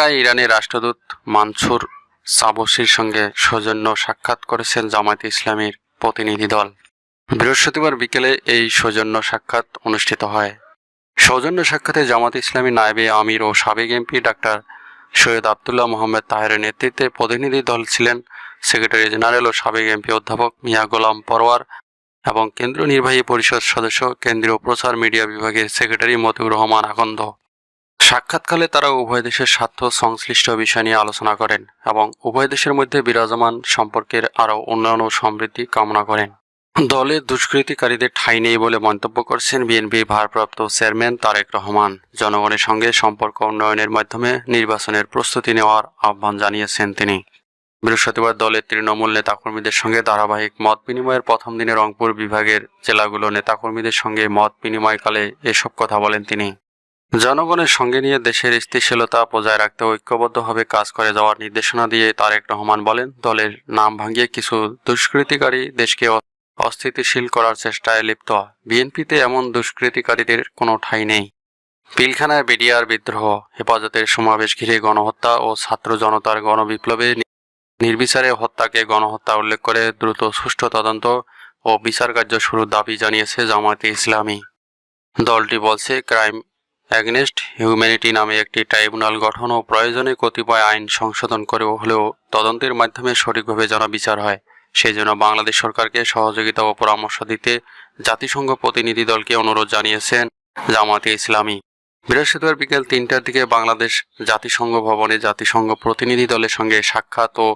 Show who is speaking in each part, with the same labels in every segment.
Speaker 1: ঢাকায় ইরানের রাষ্ট্রদূত মানসুর সাবসির সঙ্গে সৌজন্য সাক্ষাৎ করেছেন জামায়াতে ইসলামীর প্রতিনিধি দল। বৃহস্পতিবার বিকেলে এই সৌজন্য সাক্ষাৎ অনুষ্ঠিত হয়। সৌজন্য সাক্ষাতে জামাত ইসলামী নায়েবে আমির ও সাবেক এমপি ডাক্তার সৈয়দ আবদুল্লাহ মোহাম্মদ তাহেরের নেতৃত্বে প্রতিনিধি দল ছিলেন সেক্রেটারি জেনারেল ও সাবেক এমপি অধ্যাপক মিয়া গোলাম পরওয়ার এবং কেন্দ্রীয় নির্বাহী পরিষদ সদস্য, কেন্দ্রীয় প্রচার মিডিয়া বিভাগের সেক্রেটারি মতিউর রহমান আকন্দ সাক্ষাৎকালে তারা উভয় দেশের স্বার্থ সংশ্লিষ্ট বিষয় নিয়ে আলোচনা করেন এবং উভয় দেশের মধ্যে বিরাজমান সম্পর্কের আরও উন্নয়ন ও সমৃদ্ধি কামনা করেন। দলে দুষ্কৃতিকারীদের ঠাঁই নেই বলে মন্তব্য করছেন বিএনপির ভারপ্রাপ্ত চেয়ারম্যান তারেক রহমান। জনগণের সঙ্গে সম্পর্ক উন্নয়নের মাধ্যমে নির্বাচনের প্রস্তুতি নেওয়ার আহ্বান জানিয়েছেন তিনি। বৃহস্পতিবার দলের তৃণমূল নেতাকর্মীদের সঙ্গে ধারাবাহিক মত বিনিময়ের প্রথম দিনে রংপুর বিভাগের জেলাগুলো নেতাকর্মীদের সঙ্গে মত বিনিময়কালে এসব কথা বলেন তিনি। জনগণের সঙ্গে নিয়ে দেশের স্থিতিশীলতা বজায় রাখতে ঐক্যবদ্ধভাবে কাজ করে যাওয়ার নির্দেশনা দিয়ে তারেক রহমান বলেন, দলের নাম ভাঙিয়ে কিছু দুষ্কৃতিকারী দেশকে অস্থিতিশীল করার চেষ্টায় লিপ্ত। বিএনপিতে এমন দুষ্কৃতিকারীদের কোনো ঠাঁই নেই। পিলখানায় বিডিআর বিদ্রোহ, হেফাজতের সমাবেশ ঘিরে গণহত্যা ও ছাত্র জনতার গণবিপ্লবে নির্বিচারে হত্যাকে গণহত্যা উল্লেখ করে দ্রুত সুষ্ঠু তদন্ত ও বিচার কার্য শুরুর দাবি জানিয়েছে জামায়াতে ইসলামী। দলটি বলছে, ক্রাইম অ্যাগনেস্ট হিউম্যানিটি নামে একটি ট্রাইব্যুনাল গঠন ও প্রয়োজনে কতিপয় আইন সংশোধন করে হলেও তদন্তের মাধ্যমে সঠিকভাবে যেন বিচার হয়। সেই জন্য বাংলাদেশ সরকারকে সহযোগিতা ও পরামর্শ দিতে জাতিসংঘ প্রতিনিধি দলকে অনুরোধ জানিয়েছেন জামাতে ইসলামী। বৃহস্পতিবার বিকেল তিনটার দিকে বাংলাদেশ জাতিসংঘ ভবনে জাতিসংঘ প্রতিনিধি দলের সঙ্গে সাক্ষাৎ ও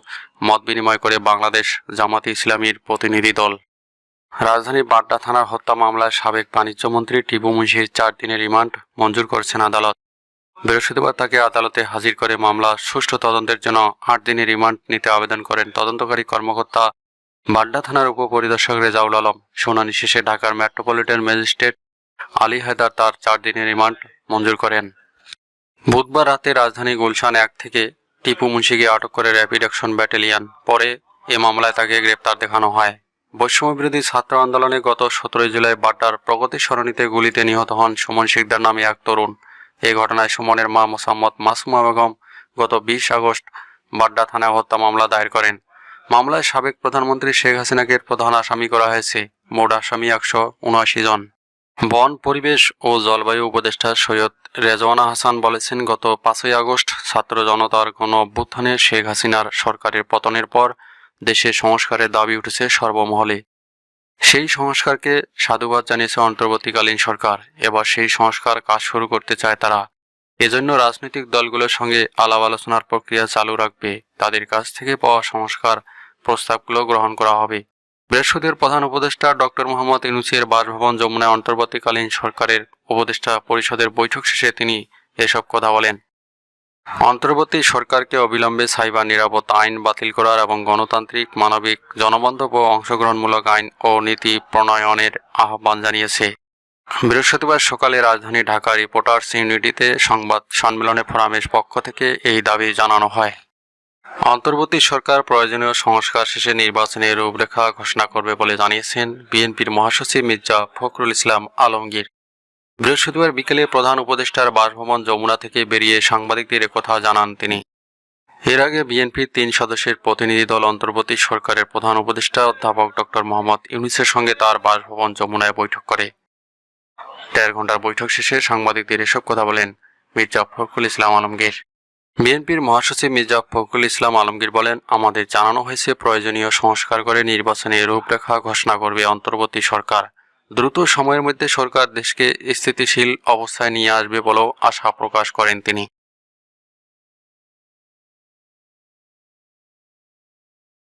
Speaker 1: মত বিনিময় করে বাংলাদেশ জামাতে ইসলামীর প্রতিনিধি দল। রাজধানীর বাড্ডা থানার হত্যা মামলায় সাবেক বাণিজ্যমন্ত্রী টিপু মুন্সির চার দিনের রিমান্ড মঞ্জুর করেছেন আদালত। বৃহস্পতিবার তাকে আদালতে হাজির করে মামলা, সুষ্ঠু তদন্তের জন্য আট দিনের রিমান্ড নিতে আবেদন করেন তদন্তকারী কর্মকর্তা বাড্ডা থানার উপপরিদর্শক রেজাউল আলম। শুনানি শেষে ঢাকার মেট্রোপলিটন ম্যাজিস্ট্রেট আলী হায়দার তার চার দিনের রিমান্ড মঞ্জুর করেন। বুধবার রাতে রাজধানী গুলশান এক থেকে টিপু মুন্সিকে আটক করে র্যাপিড অ্যাকশন ব্যাটালিয়ন। পরে এ মামলায় তাকে গ্রেপ্তার দেখানো হয়। বৈষম্য বিরোধী ছাত্র আন্দোলনে গত সতেরোই জুলাই বাড্ডার প্রগতি সরণিতে গুলিতে নিহত হন সুমন শিকদার নামে এক তরুণ। এই ঘটনায় সুমনের মা মোসাম্মদ মাসুমা বেগম গত বিশ আগস্ট বাড্ডা থানায় হত্যা মামলা দায়ের করেন। মামলায় সাবেক প্রধানমন্ত্রী শেখ হাসিনাকে প্রধান আসামি করা হয়েছে। মোট আসামি একশো উনআশি জন। বন, পরিবেশ ও জলবায়ু উপদেষ্টা সৈয়দ রেজওয়ানা হাসান বলেছেন, গত পাঁচই আগস্ট ছাত্র জনতার গণ অভ্যুত্থানে শেখ হাসিনার সরকারের পতনের পর দেশে সংস্কারের দাবি উঠেছে সর্বমহলে। সেই সংস্কারকে সাধুবাদ জানিয়েছে অন্তর্বর্তীকালীন সরকার। এবার সেই সংস্কার কাজ শুরু করতে চায় তারা। এজন্য রাজনৈতিক দলগুলোর সঙ্গে আলাপ আলোচনার প্রক্রিয়া চালু রাখবে। তাদের কাছ থেকে পাওয়া সংস্কার প্রস্তাবগুলো গ্রহণ করা হবে। বৃহস্পতির প্রধান উপদেষ্টা ডক্টর মোহাম্মদ ইনুসের বাসভবন যমুনায় অন্তর্বর্তীকালীন সরকারের উপদেষ্টা পরিষদের বৈঠক শেষে তিনি এসব কথা বলেন। অন্তর্বর্তী সরকারকে অবিলম্বে সাইবার নিরাপত্তা আইন বাতিল করার এবং গণতান্ত্রিক, মানবিক, জনবান্ধব ও অংশগ্রহণমূলক আইন ও নীতি প্রণয়নের আহ্বান জানিয়েছে। বৃহস্পতিবার সকালে রাজধানী ঢাকা রিপোর্টার্স ইউনিটিতে সংবাদ সম্মেলনে ফোরামের পক্ষ থেকে এই দাবি জানানো হয়। অন্তর্বর্তী সরকার প্রয়োজনীয় সংস্কার শেষে নির্বাচনের রূপরেখা ঘোষণা করবে বলে জানিয়েছেন বিএনপির মহাসচিব মির্জা ফখরুল ইসলাম আলমগীর। বৃহস্পতিবার বিকেলে প্রধান উপদেষ্টার বাসভবন যমুনা থেকে বেরিয়ে সাংবাদিকদের কথা জানান তিনি। এর আগে বিএনপির তিন সদস্যের প্রতিনিধি দল অন্তর্বর্তী সরকারের প্রধান উপদেষ্টা অধ্যাপক ডক্টর মোহাম্মদ ইউনিসের সঙ্গে তার বাসভবন যমুনায় বৈঠক করে। দেড় ঘণ্টার বৈঠক শেষে সাংবাদিকদের এসব কথা বলেন মির্জা ফখরুল ইসলাম আলমগীর। বিএনপির মহাসচিব মির্জা ফখরুল ইসলাম আলমগীর বলেন, আমাদের জানানো হয়েছে প্রয়োজনীয় সংস্কার করে নির্বাচনে রূপরেখা ঘোষণা করবে অন্তর্বর্তী সরকার। দ্রুত সময়ের মধ্যে সরকার দেশকে স্থিতিশীল অবস্থায় নিয়ে আসবে বলেও আশা প্রকাশ করেন তিনি।